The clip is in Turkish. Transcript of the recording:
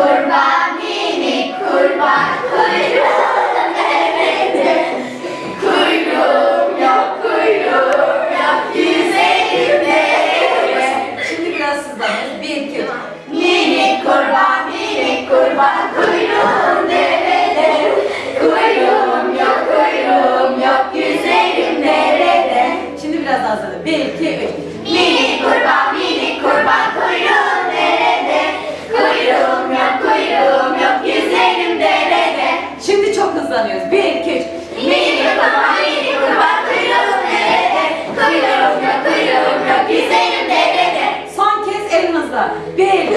Kurban minik kurban kuyruğun nerede? Kuyruğum yok kuyruğum yok güzelimde. Şimdi biraz hızlanıyoruz. Bir iki. Minik kurban minik kurban kuyruğun nerede? Kuyruğum yok kuyruğum yok güzelim nerede? Şimdi biraz daha. Bir iki. Minik kurban minik mızlanıyoruz. Bir, iki, üç. Mini kafama mini kurban kuyruğum nerede? Kuyruğumda kuyruğumda güzelim nerede? Son kez el hızla. Bir,